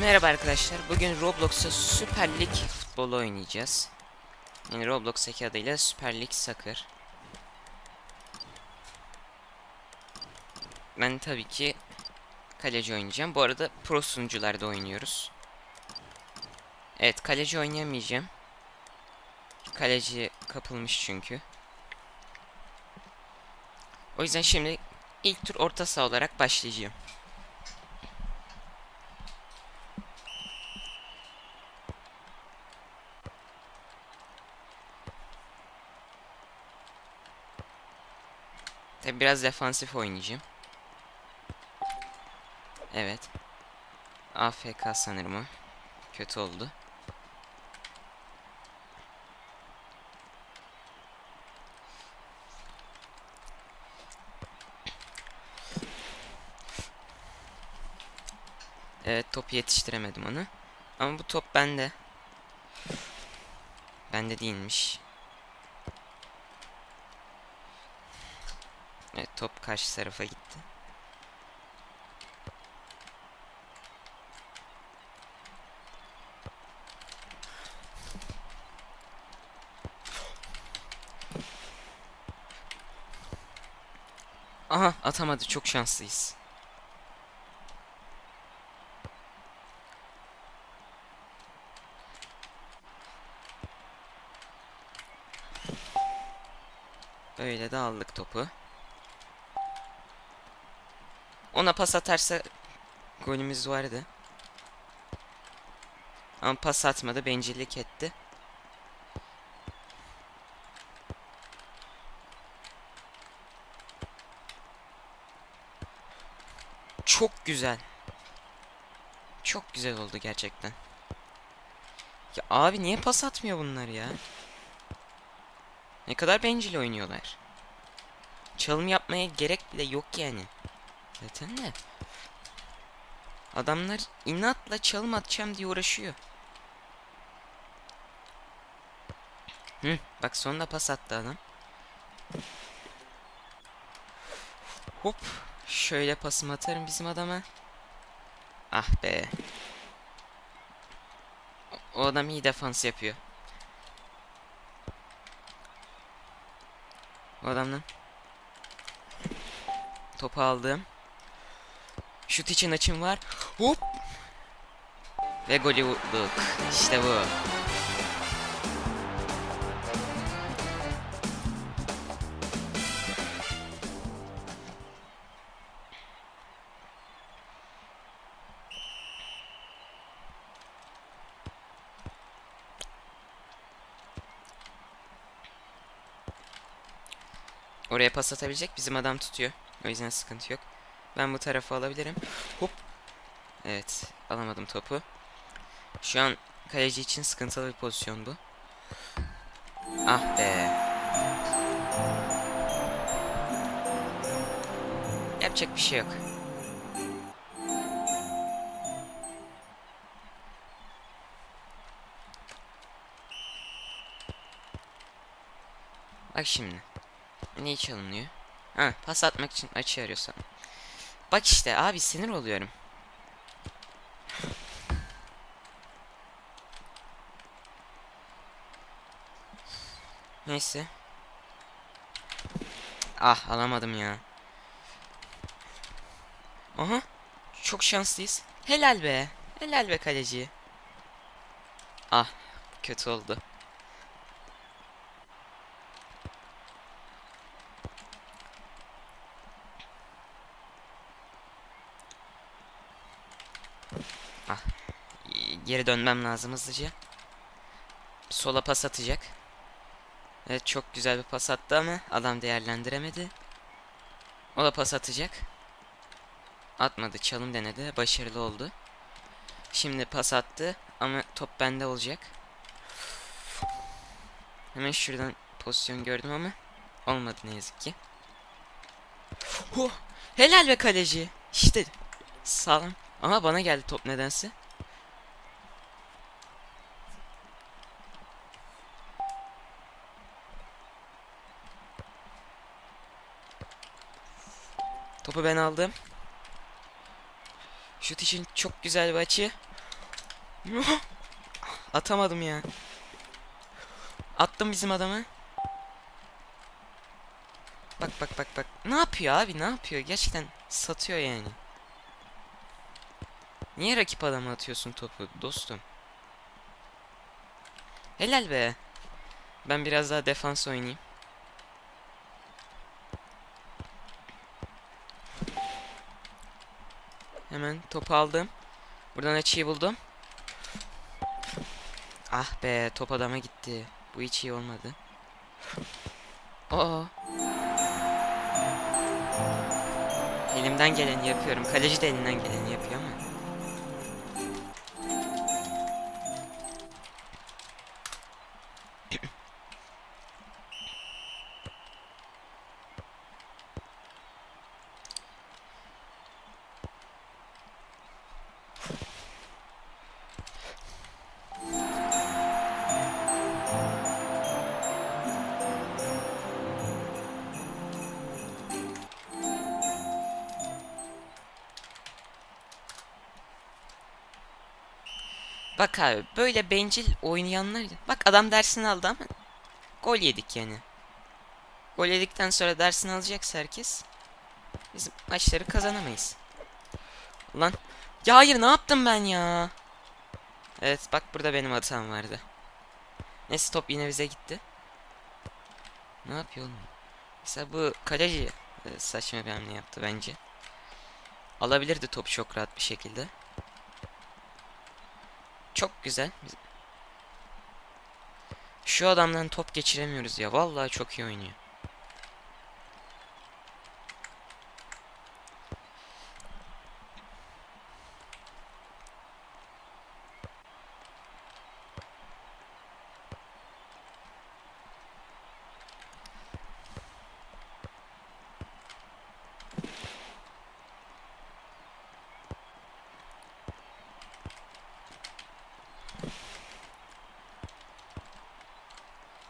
Merhaba arkadaşlar. Bugün Roblox'ta Süper Lig futbolu oynayacağız. Yani Roblox'taki adıyla Süper Lig Soccer. Ben tabii ki kaleci oynayacağım. Bu arada pro sunucularda oynuyoruz. Evet kaleci oynayamayacağım. Kaleci kapılmış çünkü. O yüzden şimdi ilk tur orta saha olarak başlayacağım. Tabi biraz defansif oynayacağım. Evet. AFK sanırım o. Kötü oldu. Evet topu yetiştiremedim onu. Ama bu top bende. Bende değilmiş. Evet top karşı tarafa gitti. Aha atamadı çok şanslıyız. Böyle de aldık topu. Ona pas atarsa golümüz vardı. Ama pas atmadı, bencillik etti. Çok güzel. Çok güzel oldu gerçekten. Ya abi niye pas atmıyor bunlar ya? Ne kadar bencil oynuyorlar. Çalım yapmaya gerek bile yok yani. Zaten de. Adamlar inatla çalım atacağım diye uğraşıyor. Hı, bak sonunda pas attı adam. Hop. Şöyle pasımı atarım bizim adama. Ah be. O, adam iyi defans yapıyor. O adamdan. Topu aldım. Şut için açım var. Hop. Ve golü vurduk. İşte bu. Oraya pas atabilecek bizim adam tutuyor. O yüzden sıkıntı yok. Ben bu tarafı alabilirim. Hop. Evet. Alamadım topu. Şu an kaleci için sıkıntılı bir pozisyon bu. Ah be. Yapacak bir şey yok. Bak şimdi. Ne çalınıyor? Ha, pas atmak için açı arıyorsam. Bak işte abi sinir oluyorum. Neyse. Ah alamadım ya. Aha. Çok şanslıyız. Helal be. Helal be kaleci. Ah kötü oldu. Geri dönmem lazım hızlıca. Sola pas atacak. Evet çok güzel bir pas attı ama adam değerlendiremedi. O da pas atacak. Atmadı çalım denedi. Başarılı oldu. Şimdi pas attı ama top bende olacak. Hemen şuradan pozisyon gördüm ama olmadı ne yazık ki. Huh! Helal be kaleci. İşte sağlam. Ama bana geldi top nedense. Topu ben aldım. Şut için çok güzel bir açı. Atamadım ya. Attım bizim adamı. Bak bak bak bak. Ne yapıyor abi? Ne yapıyor? Gerçekten satıyor yani. Niye rakip adama atıyorsun topu dostum? Helal be. Ben biraz daha defans oynayayım. Hemen topu aldım. Buradan açıyı buldum. Ah be top adama gitti. Bu hiç iyi olmadı. Oo. Elimden geleni yapıyorum. Kaleci de elinden geleni yapıyor ama. Bak abi böyle bencil oynayanlar bak adam dersini aldı ama gol yedik yani. Gol yedikten sonra dersini alacaksa herkes biz maçları kazanamayız. Ulan ya hayır ne yaptım ben ya? Evet bak burada benim hatam vardı. Neyse top yine bize gitti. Ne yapıyor oğlum? Mesela bu kaleci e, saçma bir hamle yaptı bence. Alabilirdi topu çok rahat bir şekilde. Çok güzel. Şu adamdan top geçiremiyoruz ya. Vallahi çok iyi oynuyor.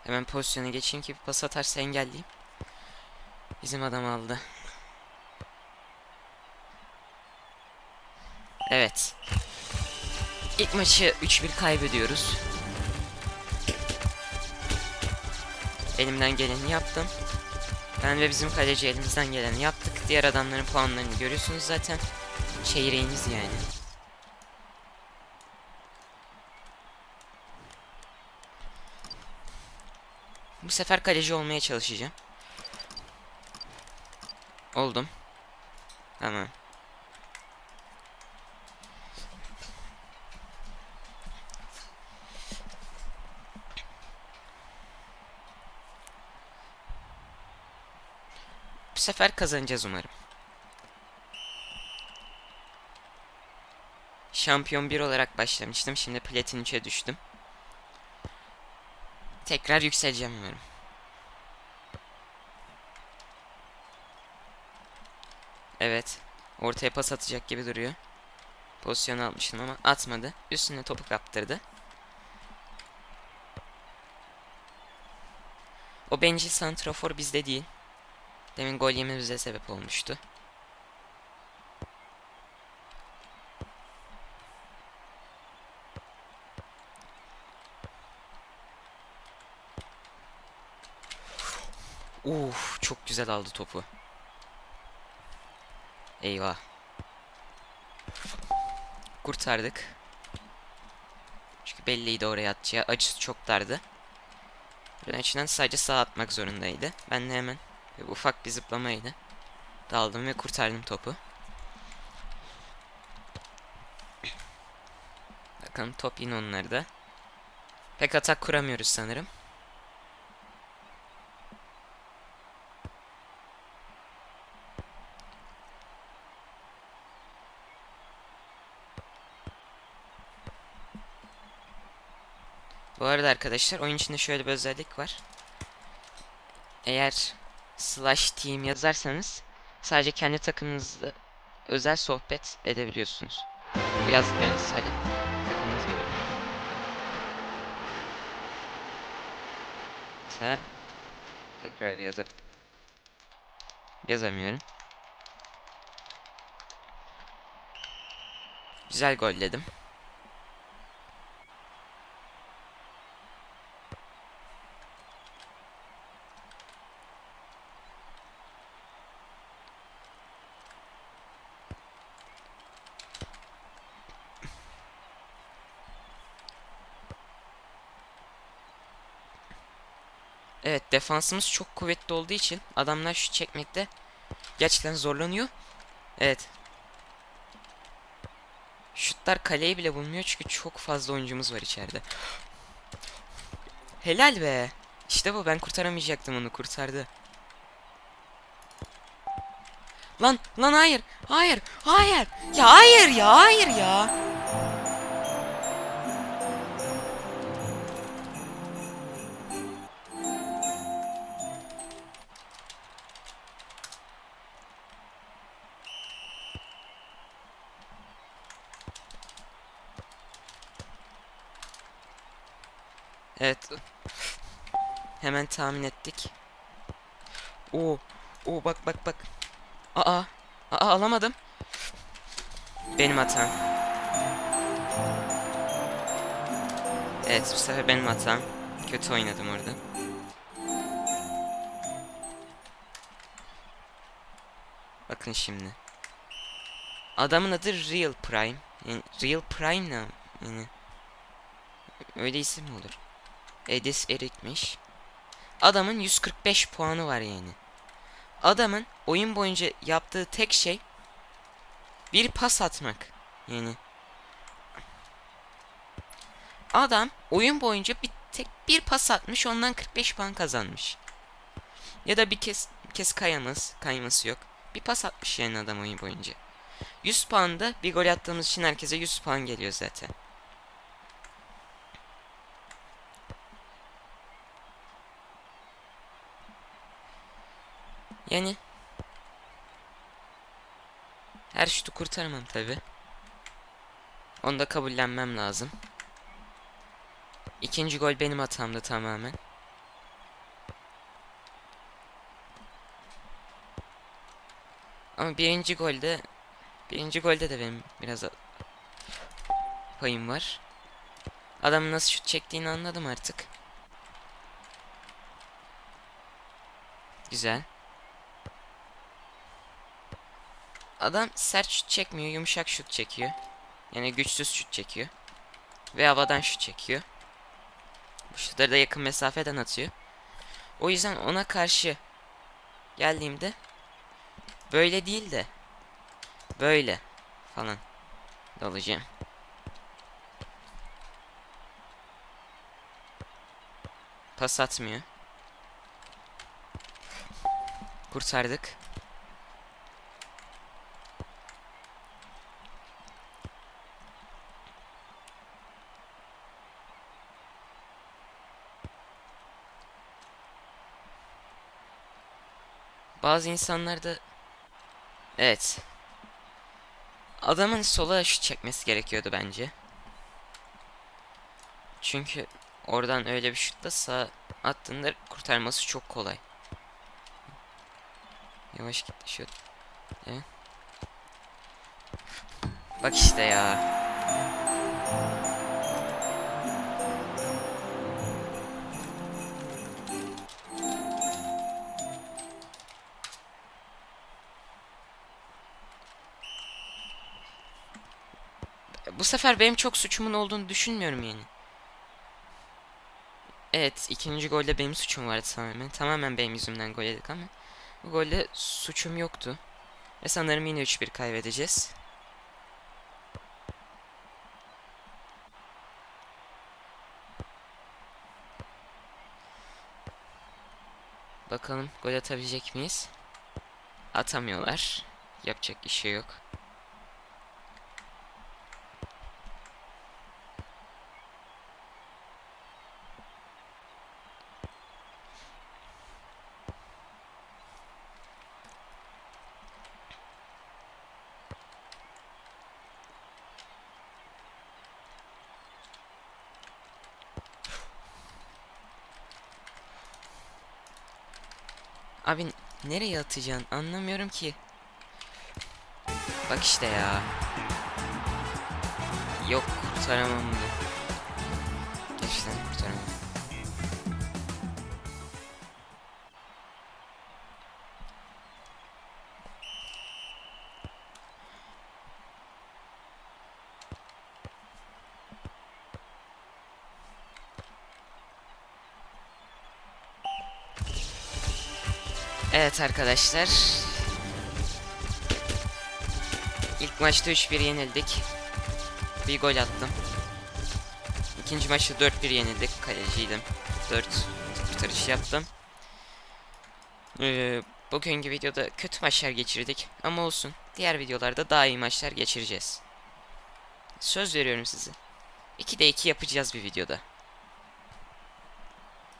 Hemen pozisyona geçeyim ki pas atarsa engelleyeyim. Bizim adam aldı. Evet. İlk maçı 3-1 kaybediyoruz. Elimden geleni yaptım. Ben ve bizim kaleci elimizden geleni yaptık. Diğer adamların puanlarını görüyorsunuz zaten. Çeyreğimiz yani. Sefer kaleci olmaya çalışacağım. Oldum. Tamam. Bu sefer kazanacağız umarım. Şampiyon 1 olarak başlamıştım. Şimdi platin 3'e düştüm. Tekrar yükseleceğim umarım. Evet. Ortaya pas atacak gibi duruyor. Pozisyon almıştım ama atmadı. Üstüne topu kaptırdı. O bencil santrafor bizde değil. Demin gol yememize sebep olmuştu. Çok güzel aldı topu. Eyvah. Kurtardık. Çünkü belliydi oraya atacağı. Açısı çok dardı. Ben açıdan sadece sağ atmak zorundaydı. Ben de hemen ufak bir zıplamaydı. Daldım ve kurtardım topu. Bakalım top yine onlarda. Pek atak kuramıyoruz sanırım. Bu arada arkadaşlar oyun içinde şöyle bir özellik var. Eğer slash team yazarsanız sadece kendi takımınızla özel sohbet edebiliyorsunuz. Bu yazdıklarınız sadece takımınız görüyor. Mesela tekrar yazıp yazamıyorum. Güzel gol Evet defansımız çok kuvvetli olduğu için adamlar şut çekmekte gerçekten zorlanıyor. Evet. Şutlar kaleyi bile bulmuyor çünkü çok fazla oyuncumuz var içeride. Helal be. İşte bu ben kurtaramayacaktım onu kurtardı. Lan lan hayır. Hayır. Hayır. Ya hayır ya hayır ya. Evet. Hemen tahmin ettik. Oo. Oo bak bak bak. Aa. Aa alamadım. Benim hatam. Evet bu sefer benim hatam. Kötü oynadım orada. Bakın şimdi. Adamın adı Real Prime. Yani Real Prime ne? Yani öyle isim mi olur? Edis Erik'miş. Adamın 145 puanı var yani. Adamın oyun boyunca yaptığı tek şey bir pas atmak. Yani adam oyun boyunca bir tek bir pas atmış ondan 45 puan kazanmış. Ya da bir kez bir kez kayamaz, kayması yok. Bir pas atmış yani adam oyun boyunca. 100 puan da bir gol attığımız için herkese 100 puan geliyor zaten. Yani her şutu kurtaramam tabi. Onu da kabullenmem lazım. İkinci gol benim hatamdı tamamen. Ama birinci golde birinci golde de benim biraz payım var. Adamın nasıl şut çektiğini anladım artık. Güzel. Adam sert şut çekmiyor, yumuşak şut çekiyor. Yani güçsüz şut çekiyor. Ve havadan şut çekiyor. Bu şutları da yakın mesafeden atıyor. O yüzden ona karşı geldiğimde böyle değil de böyle falan dalacağım. Pas atmıyor. Kurtardık. Bazı insanlarda evet adamın sola şut çekmesi gerekiyordu bence. Çünkü oradan öyle bir şutla sağ attığında kurtarması çok kolay. Yavaş gitti şut. Evet. Bak işte ya. Bu sefer benim çok suçumun olduğunu düşünmüyorum yani. Evet, ikinci golde benim suçum vardı tamamen. Tamamen benim yüzümden gol yedik ama bu golde suçum yoktu. Ve sanırım yine 3-1 kaybedeceğiz. Bakalım gol atabilecek miyiz? Atamıyorlar. Yapacak bir şey yok. Abi nereye atacaksın anlamıyorum ki. Bak işte ya. Yok kurtaramam bunu. Evet arkadaşlar. İlk maçta 3-1 yenildik. Bir gol attım. İkinci maçta 4-1 yenildik. Kaleciydim. 4 kurtarış yaptım. Ee, bugünkü videoda kötü maçlar geçirdik. Ama olsun. Diğer videolarda daha iyi maçlar geçireceğiz. Söz veriyorum size. 2'de 2 yapacağız bir videoda.